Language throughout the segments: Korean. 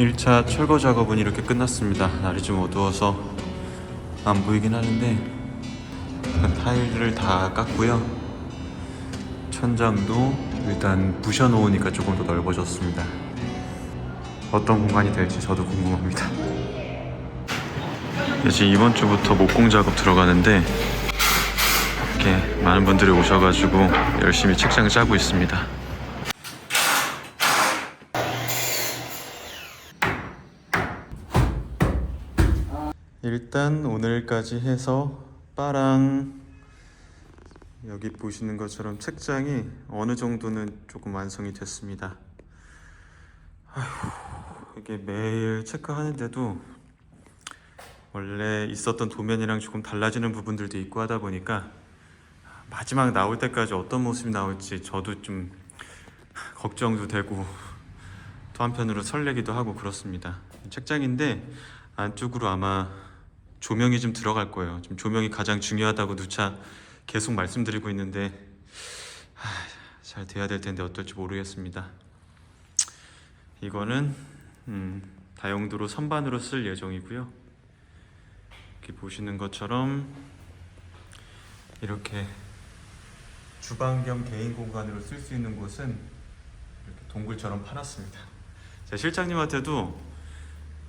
1차 철거 작업은 이렇게 끝났습니다. 날이 좀 어두워서 안 보이긴 하는데 타일을 다 깠고요. 천장도 일단 부셔 놓으니까 조금 더 넓어졌습니다. 어떤 공간이 될지 저도 궁금합니다. 이제 이번 주부터 목공 작업 들어가는데 이렇게 많은 분들이 오셔가지고 열심히 책장 짜고 있습니다. 일단 오늘까지 해서 빠랑 여기 보시는 것처럼 책장이 어느 정도는 조금 완성이 됐습니다. 아휴, 이게 매일 체크하는데도 원래 있었던 도면이랑 조금 달라지는 부분들도 있고 하다 보니까 마지막 나올 때까지 어떤 모습이 나올지 저도 좀 걱정도 되고 또 한편으로 설레기도 하고 그렇습니다. 책장인데 안쪽으로 아마 조명이 좀 들어갈 거예요. 지금 조명이 가장 중요하다고 누차 계속 말씀드리고 있는데 하, 잘 돼야 될 텐데 어떨지 모르겠습니다. 이거는 음, 다용도로 선반으로 쓸 예정이고요. 이렇게 보시는 것처럼 이렇게 주방 겸 개인 공간으로 쓸 수 있는 곳은 이렇게 동굴처럼 파놨습니다. 제 실장님한테도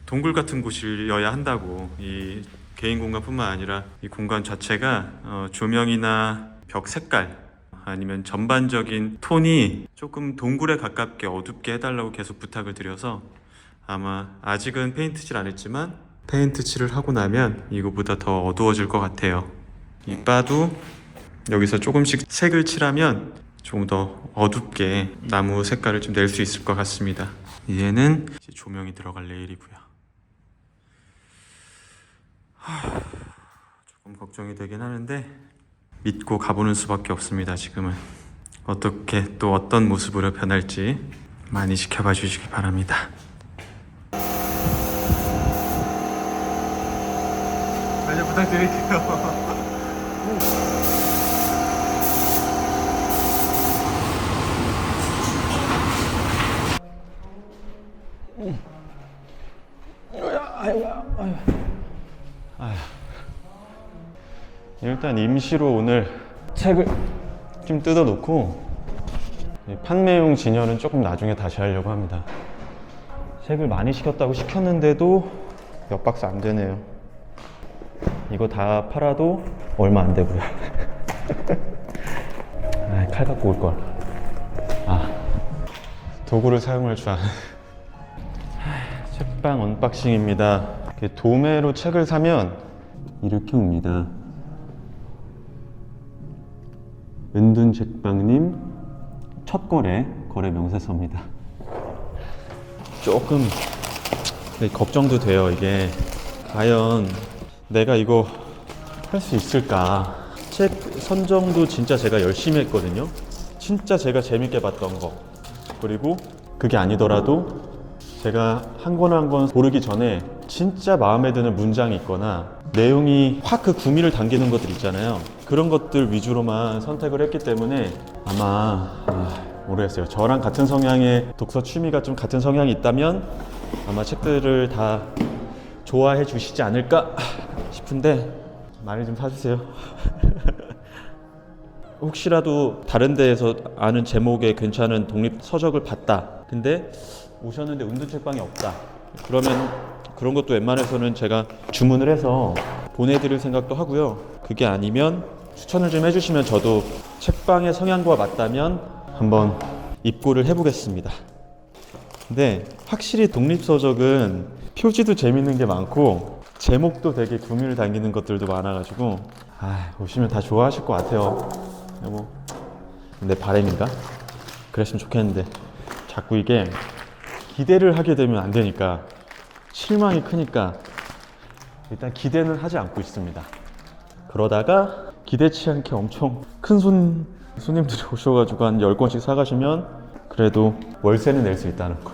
동굴 같은 곳이어야 한다고 이 개인 공간뿐만 아니라 이 공간 자체가 어, 조명이나 벽 색깔 아니면 전반적인 톤이 조금 동굴에 가깝게 어둡게 해달라고 계속 부탁을 드려서 아마 아직은 페인트 칠 안 했지만 페인트 칠을 하고 나면 이거보다 더 어두워질 것 같아요. 이 바도 여기서 조금씩 색을 칠하면 조금 더 어둡게 나무 색깔을 좀 낼 수 있을 것 같습니다. 얘는 조명이 들어갈 레일이고요. 하, 조금 걱정이 되긴 하는데 믿고 가보는 수밖에 없습니다. 지금은 어떻게 또 어떤 모습으로 변할지 많이 지켜봐 주시기 바랍니다. 잘 부탁드릴게요. 일단 임시로 오늘 책을 좀 뜯어 놓고 판매용 진열은 조금 나중에 다시 하려고 합니다. 책을 많이 시켰다고 시켰는데도 몇 박스 안 되네요. 이거 다 팔아도 얼마 안 되고요. 아, 칼 갖고 올 걸. 아, 도구를 사용할 줄 아는. 책방 언박싱입니다. 도매로 책을 사면 이렇게 옵니다. 은둔 책방님 첫 거래 거래 명세서입니다. 조금 네, 걱정도 돼요. 이게 과연 내가 이거 할 수 있을까? 책 선정도 진짜 제가 열심히 했거든요. 진짜 제가 재밌게 봤던 거. 그리고 그게 아니더라도 제가 한 권 한 권 고르기 전에 진짜 마음에 드는 문장이 있거나 내용이 확 그 구미를 당기는 것들 있잖아요. 그런 것들 위주로만 선택을 했기 때문에 아마 아, 모르겠어요. 저랑 같은 성향의 독서 취미가 좀 같은 성향이 있다면 아마 책들을 다 좋아해 주시지 않을까 싶은데 많이 좀 사주세요. 혹시라도 다른 데에서 아는 제목의 괜찮은 독립 서적을 봤다. 근데 오셨는데 은둔 책방이 없다. 그러면 그런 것도 웬만해서는 제가 주문을 해서 보내드릴 생각도 하고요. 그게 아니면 추천을 좀 해주시면 저도 책방의 성향과 맞다면 한번 입고를 해보겠습니다. 근데 확실히 독립서적은 표지도 재밌는 게 많고 제목도 되게 구미를 당기는 것들도 많아가지고 아, 오시면 다 좋아하실 것 같아요. 뭐내 바램인가? 그랬으면 좋겠는데 자꾸 이게 기대를 하게 되면 안 되니까 실망이 크니까 일단 기대는 하지 않고 있습니다. 그러다가 기대치 않게 엄청 큰 손, 손님들이 오셔가지고 한 10권씩 사가시면 그래도 월세는 낼 수 있다는 거.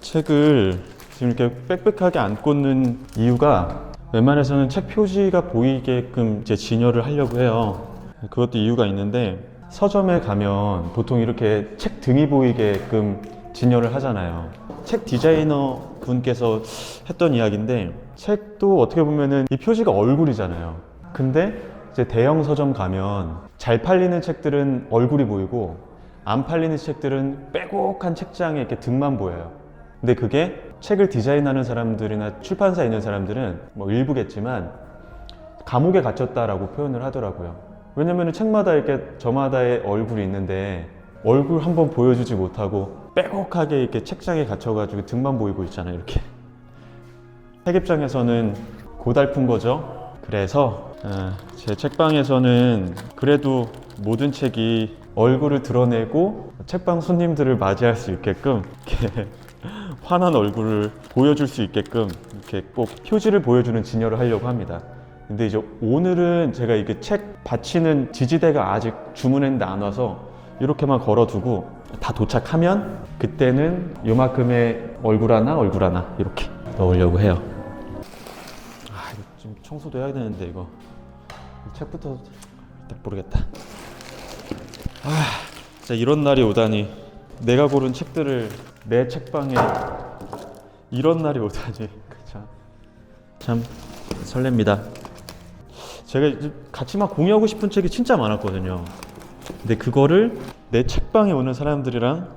책을 지금 이렇게 빽빽하게 안 꽂는 이유가 웬만해서는 책 표지가 보이게끔 이제 진열을 하려고 해요. 그것도 이유가 있는데 서점에 가면 보통 이렇게 책 등이 보이게끔 진열을 하잖아요. 책 디자이너 분께서 했던 이야기인데 책도 어떻게 보면은 이 표지가 얼굴이잖아요. 근데 이제 대형 서점 가면 잘 팔리는 책들은 얼굴이 보이고 안 팔리는 책들은 빼곡한 책장에 이렇게 등만 보여요. 근데 그게 책을 디자인하는 사람들이나 출판사에 있는 사람들은 뭐 일부겠지만 감옥에 갇혔다라고 표현을 하더라고요. 왜냐면 책마다 이렇게 저마다의 얼굴이 있는데 얼굴 한번 보여주지 못하고 빼곡하게 이렇게 책장에 갇혀가지고 등만 보이고 있잖아요. 이렇게 책 입장에서는 고달픈 거죠. 그래서 어, 제 책방에서는 그래도 모든 책이 얼굴을 드러내고 책방 손님들을 맞이할 수 있게끔 이렇게 환한 얼굴을 보여줄 수 있게끔 이렇게 꼭 표지를 보여주는 진열을 하려고 합니다. 근데 이제 오늘은 제가 이렇게 책 받치는 지지대가 아직 주문했는데 안 와서 이렇게만 걸어두고 다 도착하면 그때는 요만큼의 얼굴 하나 얼굴 하나 이렇게 넣으려고 해요. 아 이거 좀 청소도 해야 되는데 이거 이 책부터 딱 모르겠다. 아 진짜 이런 날이 오다니 내가 고른 책들을 내 책방에 이런 날이 오다니 참, 참 설렙니다. 제가 같이 막 공유하고 싶은 책이 진짜 많았거든요. 근데 그거를 내 책방에 오는 사람들이랑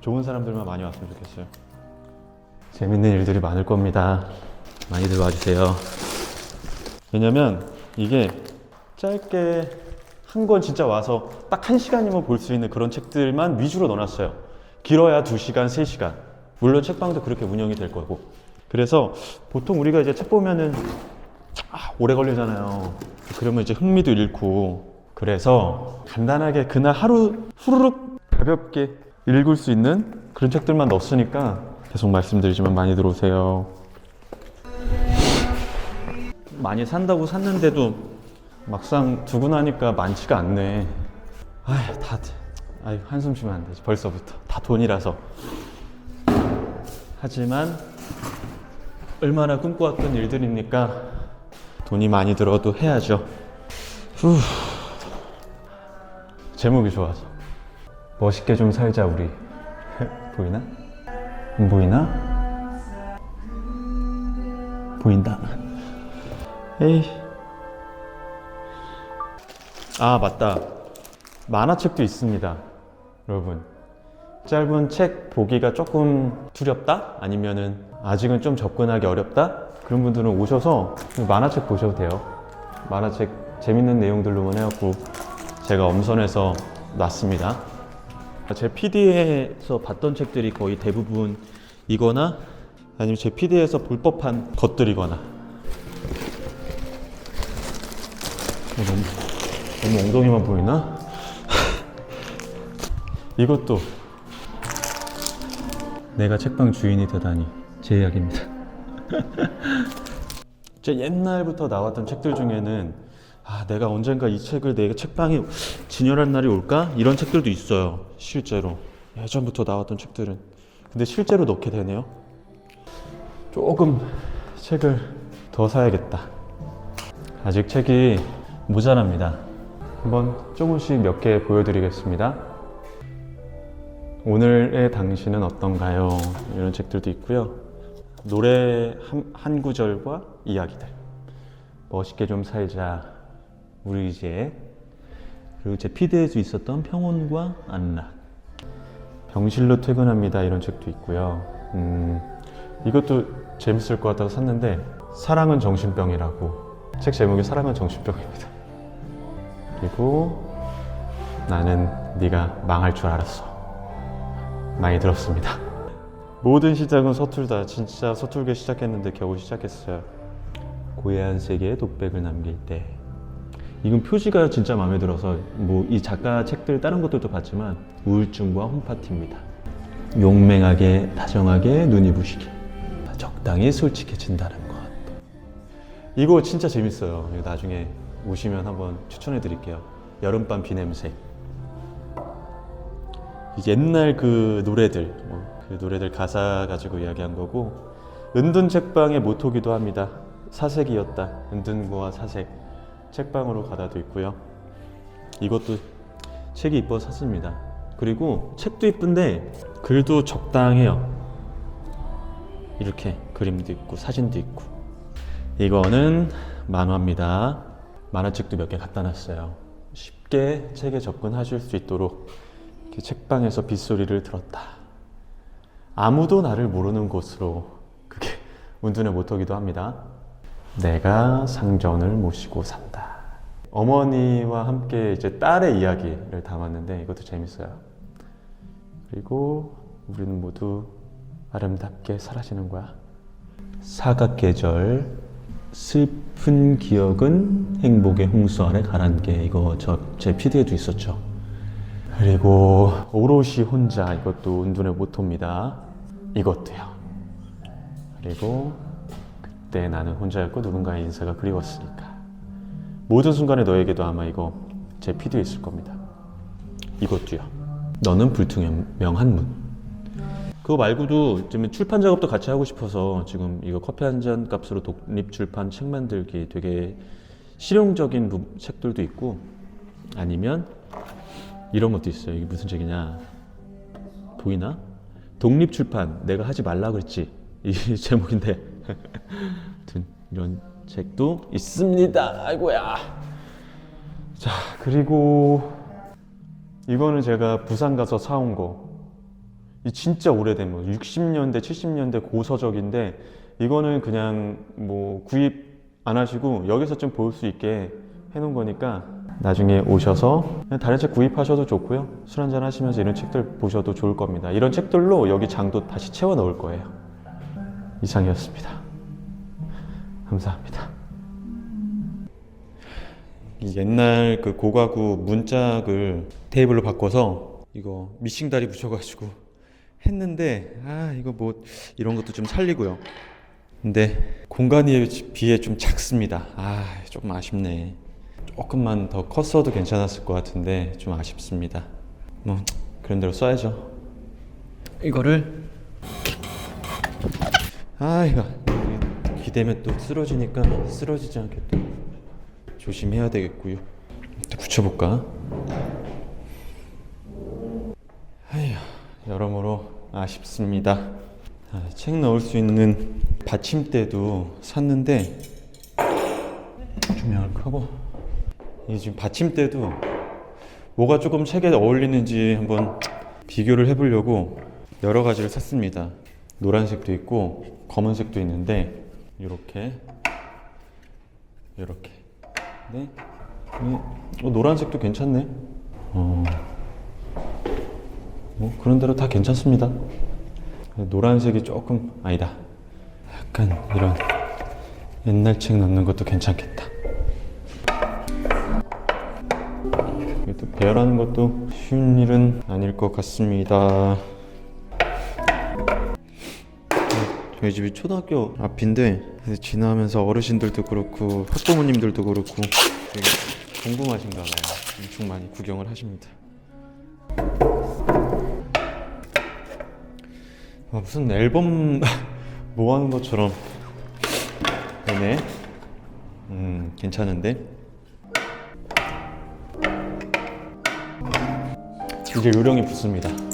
좋은 사람들만 많이 왔으면 좋겠어요. 재밌는 일들이 많을 겁니다. 많이들 와주세요. 왜냐면 이게 짧게 한 권 진짜 와서 딱 한 시간이면 볼 수 있는 그런 책들만 위주로 넣어놨어요. 길어야 두 시간, 세 시간. 물론 책방도 그렇게 운영이 될 거고. 그래서 보통 우리가 이제 책 보면은 아, 오래 걸리잖아요. 그러면 이제 흥미도 잃고. 그래서 간단하게 그날 하루 후루룩 가볍게 읽을 수 있는 그런 책들만 넣었으니까 계속 말씀드리지만 많이 들어오세요. 많이 산다고 샀는데도 막상 두고 나니까 많지가 않네. 아휴, 다, 아휴, 한숨 쉬면 안 되지. 벌써부터. 다 돈이라서. 하지만, 얼마나 꿈꿔왔던 일들입니까? 돈이 많이 들어도 해야죠. 후. 제목이 좋아서. 멋있게 좀 살자, 우리. 보이나? 안 보이나? 보인다. 에이. 아, 맞다. 만화책도 있습니다. 여러분. 짧은 책 보기가 조금 두렵다? 아니면은 아직은 좀 접근하기 어렵다? 그런 분들은 오셔서 만화책 보셔도 돼요. 만화책 재밌는 내용들로만 해갖고 제가 엄선해서 놨습니다. 제 PD에서 봤던 책들이 거의 대부분 이거나 아니면 제 PD에서 볼 법한 것들이거나 너무, 너무 엉덩이만 보이나? 이것도 내가 책방 주인이 되다니 제 이야기입니다. 제 옛날부터 나왔던 책들 중에는 아 내가 언젠가 이 책을 내 책방에 진열할 날이 올까? 이런 책들도 있어요 실제로. 예전부터 나왔던 책들은. 근데 실제로 넣게 되네요. 조금 책을 더 사야겠다. 아직 책이 모자랍니다. 한번 조금씩 몇 개 보여드리겠습니다. 오늘의 당신은 어떤가요? 이런 책들도 있고요. 노래 한, 한 구절과 이야기들. 멋있게 좀 살자 우리 이제 그리고 제 피드에서 있었던 평온과 안락. 병실로 퇴근합니다. 이런 책도 있고요. 음, 이것도 재밌을 것 같아서 샀는데 사랑은 정신병이라고. 책 제목이 사랑은 정신병입니다. 그리고 나는 네가 망할 줄 알았어. 많이 들었습니다. 모든 시작은 서툴다. 진짜 서툴게 시작했는데 겨우 시작했어요. 고해한 세계에 독백을 남길 때 이건 표지가 진짜 마음에 들어서 뭐 이 작가 책들 다른 것들도 봤지만 우울증과 홈파티입니다. 용맹하게 다정하게 눈이 부시게 적당히 솔직해진다는 것. 이거 진짜 재밌어요. 나중에 오시면 한번 추천해 드릴게요. 여름밤 비 냄새. 옛날 그 노래들, 뭐그 노래들 가사 가지고 이야기한 거고 은둔 책방의 모토기도 합니다. 사색이었다. 은둔과 사색. 책방으로 가다도 있고요. 이것도 책이 이뻐서 샀습니다. 그리고 책도 이쁜데 글도 적당해요. 이렇게 그림도 있고 사진도 있고. 이거는 만화입니다. 만화책도 몇 개 갖다 놨어요. 쉽게 책에 접근하실 수 있도록 책방에서 빗소리를 들었다. 아무도 나를 모르는 곳으로 그게 운둔의 모토기도 합니다. 내가 상전을 모시고 산다. 어머니와 함께 이제 딸의 이야기를 담았는데 이것도 재밌어요. 그리고 우리는 모두 아름답게 사라지는 거야. 사각계절 슬픈 기억은 행복의 홍수 아래 가라앉게 이거 저제 PD에도 있었죠. 그리고 오롯이 혼자 이것도 운둔의 모토입니다. 이것도요. 그리고 그때 나는 혼자였고 누군가의 인사가 그리웠으니까 모든 순간에 너에게도 아마 이거 제 PD에 있을 겁니다. 이것도요. 너는 불투명한 문. 그거 말고도 지금 출판 작업도 같이 하고 싶어서 지금 이거 커피 한 잔 값으로 독립 출판 책 만들기 되게 실용적인 부- 책들도 있고 아니면 이런 것도 있어요. 이게 무슨 책이냐? 보이나? 독립 출판 내가 하지 말라 그랬지 이 제목인데 아무튼 이런 책도 있습니다. 아이고야. 자 그리고 이거는 제가 부산 가서 사온 거. 이 진짜 오래된 뭐 60년대, 70년대 고서적인데 이거는 그냥 뭐 구입 안 하시고 여기서 좀 볼 수 있게 해놓은 거니까 나중에 오셔서 다른 책 구입하셔도 좋고요. 술 한잔 하시면서 이런 책들 보셔도 좋을 겁니다. 이런 책들로 여기 장도 다시 채워 넣을 거예요. 이상이었습니다. 감사합니다. 이 옛날 그 고가구 문짝을 테이블로 바꿔서 이거 미싱 다리 붙여가지고 했는데 아 이거 뭐 이런 것도 좀 살리고요. 근데 공간에 비해 좀 작습니다. 아 조금 아쉽네. 조금만 더 컸어도 괜찮았을 것 같은데 좀 아쉽습니다. 뭐 그런 대로 써야죠. 이거를 아 이거 기대면 또 쓰러지니까 쓰러지지 않게 또 조심해야 되겠고요. 또 붙여볼까? 아휴 여러모로 아쉽습니다. 아, 책 넣을 수 있는 받침대도 샀는데 조명을 켜고 이 지금 받침대도 뭐가 조금 책에 어울리는지 한번 비교를 해보려고 여러 가지를 샀습니다. 노란색도 있고 검은색도 있는데 이렇게 이렇게 네. 어, 노란색도 괜찮네. 어. 뭐 그런 대로 다 괜찮습니다. 노란색이 조금 아니다. 약간 이런 옛날 책 넣는 것도 괜찮겠다. 배열하는 것도 쉬운 일은 아닐 것 같습니다. 저희 집이 초등학교 앞인데 지나면서 어르신들도 그렇고 학부모님들도 그렇고 되게 궁금하신가 봐요. 엄청 많이 구경을 하십니다. 아, 무슨 앨범 모아놓은 것처럼 되네. 음, 괜찮은데? 이제 요령이 붙습니다.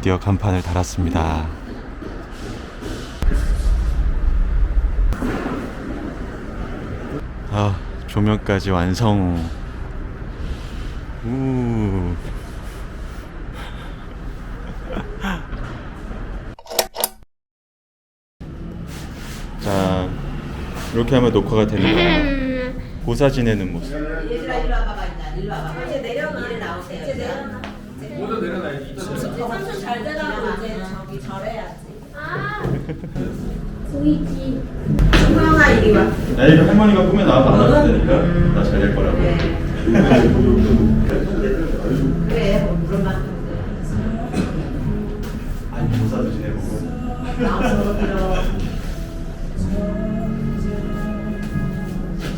드디어 간판을 달았습니다. 아, 조명까지 완성. 우. 자, 이렇게 하면 녹화가 되는 거예요. 보사 지내는 모습. 얘들아 일로 와봐봐 일로 와봐 보이지. 승광아 이리 와나 이거 할머니가 꿈에 나와서 안아줄 테니까 나 잘 될 거라고. 네. 그래 아니 보사도 지내보고. 나와서 들어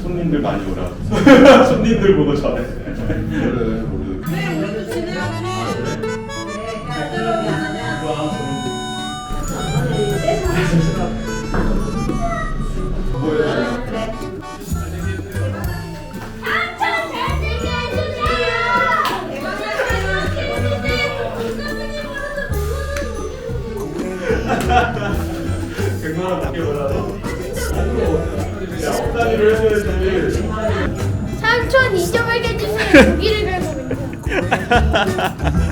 손님들 많이 오라. 손님들 보고 전해. 100만 원 밖에 몰라도. 야단위로 삼촌 잊어버게 주세요. 고기를 들고 있는